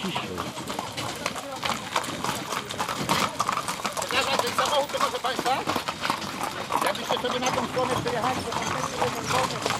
ciszej. Przepraszam, ten samochód proszę Państwa? Jakbyście sobie na tą stronę przyjechali, to tam też jeden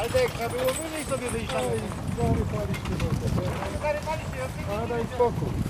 Waldek, trzeba było wyżej sobie wyjść na A daj spokój.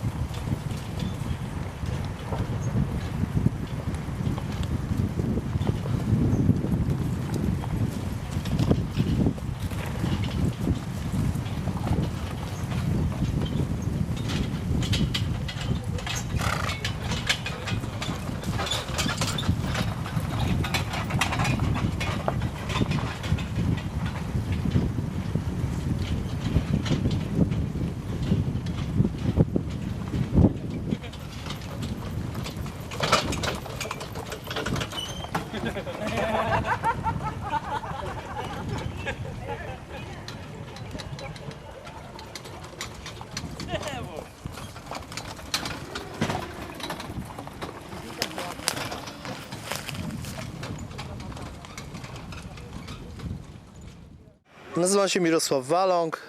Nazywam się Mirosław Waląg,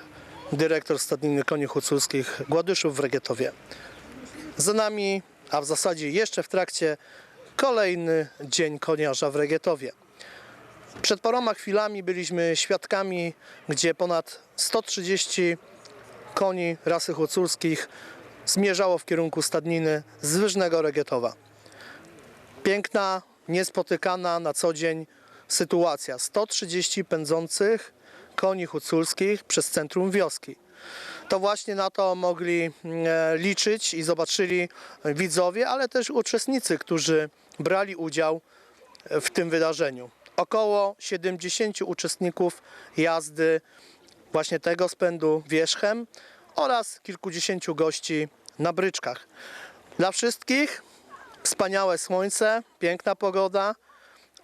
dyrektor Stadniny Koni Huculskich Gładyszów w Regietowie. Za nami, a w zasadzie jeszcze w trakcie, kolejny dzień koniarza w Regietowie. Przed paroma chwilami byliśmy świadkami, gdzie ponad 130 koni rasy huculskich zmierzało w kierunku stadniny z Wyżnego Regietowa. Piękna, niespotykana na co dzień sytuacja. 130 pędzących koni huculskich przez centrum wioski. To właśnie na to mogli e, liczyć i zobaczyli widzowie, ale też uczestnicy, którzy brali udział w tym wydarzeniu. Około 70 uczestników jazdy właśnie tego spędu wierzchem oraz kilkudziesięciu gości na bryczkach. Dla wszystkich wspaniałe słońce, piękna pogoda,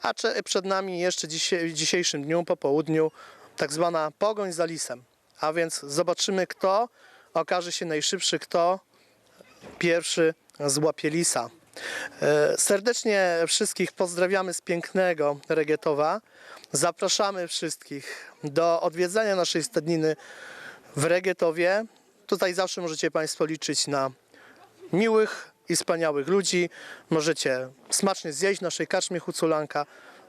a przed nami jeszcze w dzisiejszym dniu, po południu, tak zwana pogoń za lisem. A więc zobaczymy, kto okaże się najszybszy, kto pierwszy złapie lisa. E, Serdecznie wszystkich pozdrawiamy z pięknego Regietowa. Zapraszamy wszystkich do odwiedzania naszej stadniny w Regietowie. Tutaj zawsze możecie Państwo liczyć na miłych i wspaniałych ludzi. Możecie smacznie zjeść naszej karczmie Huculanka,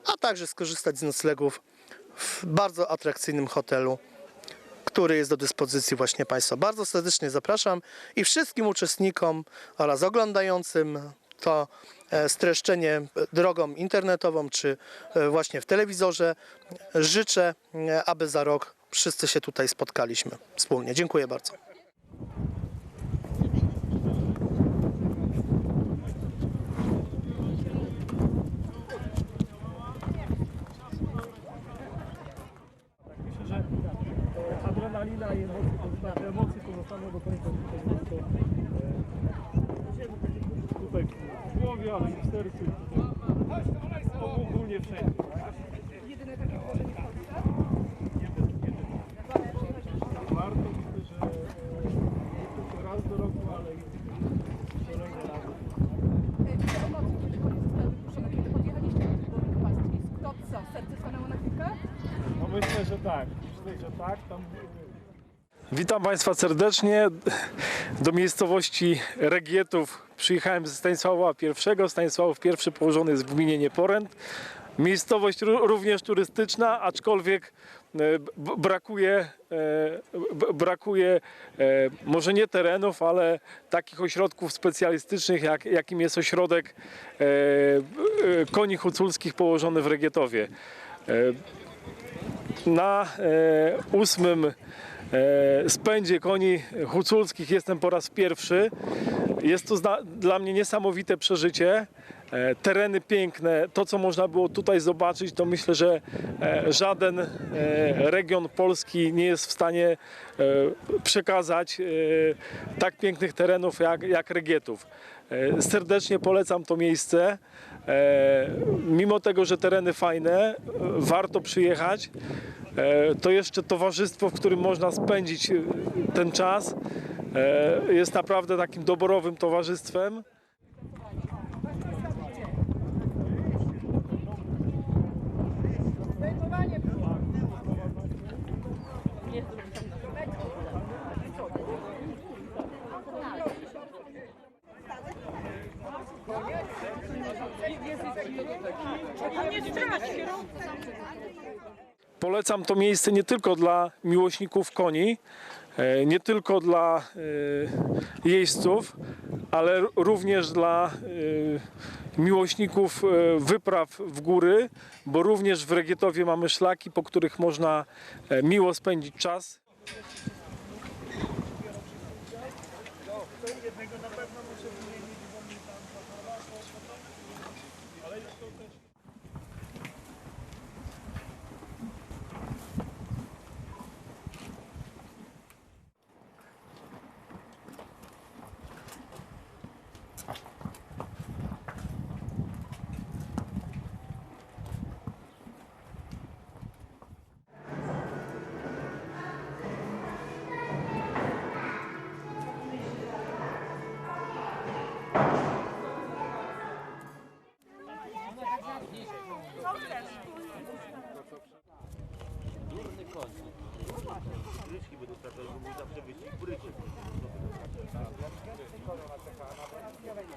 a także skorzystać z noclegów w bardzo atrakcyjnym hotelu, który jest do dyspozycji właśnie Państwa. Bardzo serdecznie zapraszam i wszystkim uczestnikom oraz oglądającym to e, streszczenie drogą internetową czy e, właśnie w telewizorze. Życzę, e, aby za rok wszyscy się tutaj spotkaliśmy wspólnie. Dziękuję bardzo. I emocje, to znaczy emocje pozostaną do końca tutaj mocno e, tutaj w głowie, ale i w sercu. Ogólnie wszędzie. Jedyne takie położenie w Polsce? Warto myślę, że e, nie tylko raz do roku, ale i kolejne razy. Te emocje, kiedy konie zostały wypuszczone, kiedy podjechaliście do tych pastwisk, to co, serce stanęło na chwilkę? No myślę, że tak. Myślę, że tak. Tam... Witam Państwa serdecznie. Do miejscowości Regietów przyjechałem ze Stanisława I. Stanisławów I położony jest w gminie Nieporęt. Miejscowość ró- również turystyczna, aczkolwiek e, brakuje, e, brakuje e, może nie terenów, ale takich ośrodków specjalistycznych, jak, jakim jest ośrodek koni huculskich położony w Regietowie. Na ósmym spędzie koni huculskich jestem po raz pierwszy. Jest to dla mnie niesamowite przeżycie. E, tereny piękne, to co można było tutaj zobaczyć, to myślę, że e, żaden e, region Polski nie jest w stanie e, przekazać e, tak pięknych terenów jak, jak Regietów. E, serdecznie polecam to miejsce. E, mimo tego, że tereny fajne, e, warto przyjechać. E, to jeszcze towarzystwo, w którym można spędzić e, ten czas, e, jest naprawdę takim doborowym towarzystwem. Polecam to miejsce nie tylko dla miłośników koni, e, nie tylko dla e, jeźdźców, ale również dla e, miłośników wypraw w góry, bo również w Regietowie mamy szlaki, po których można miło spędzić czas.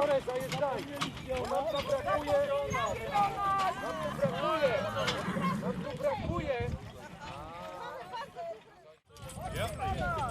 Torres, zajeżdżaj! Nam tu brakuje! Nam tu brakuje! Nam tu brakuje! Ja, ja, ja.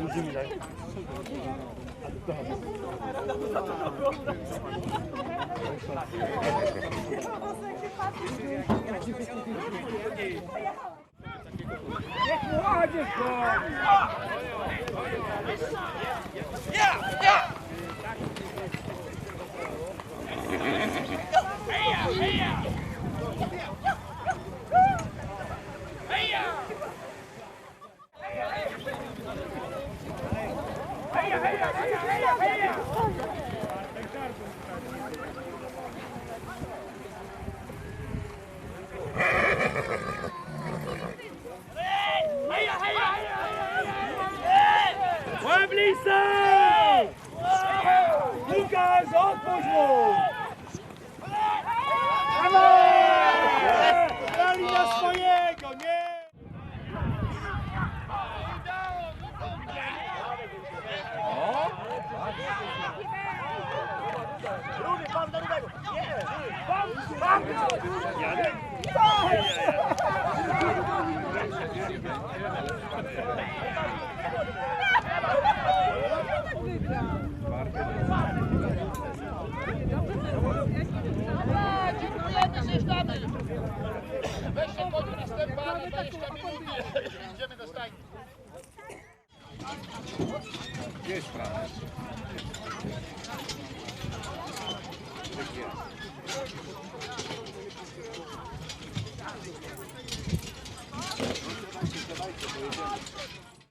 요즘이라 아직도 하고 Łeblisy! Lukas, otwórz mu! Grali na swojego, nie! Rudy! Nie! Weźcie pod następny 20 minut idziemy do stajni. Jest prawda. Dawajcie, pojedziemy.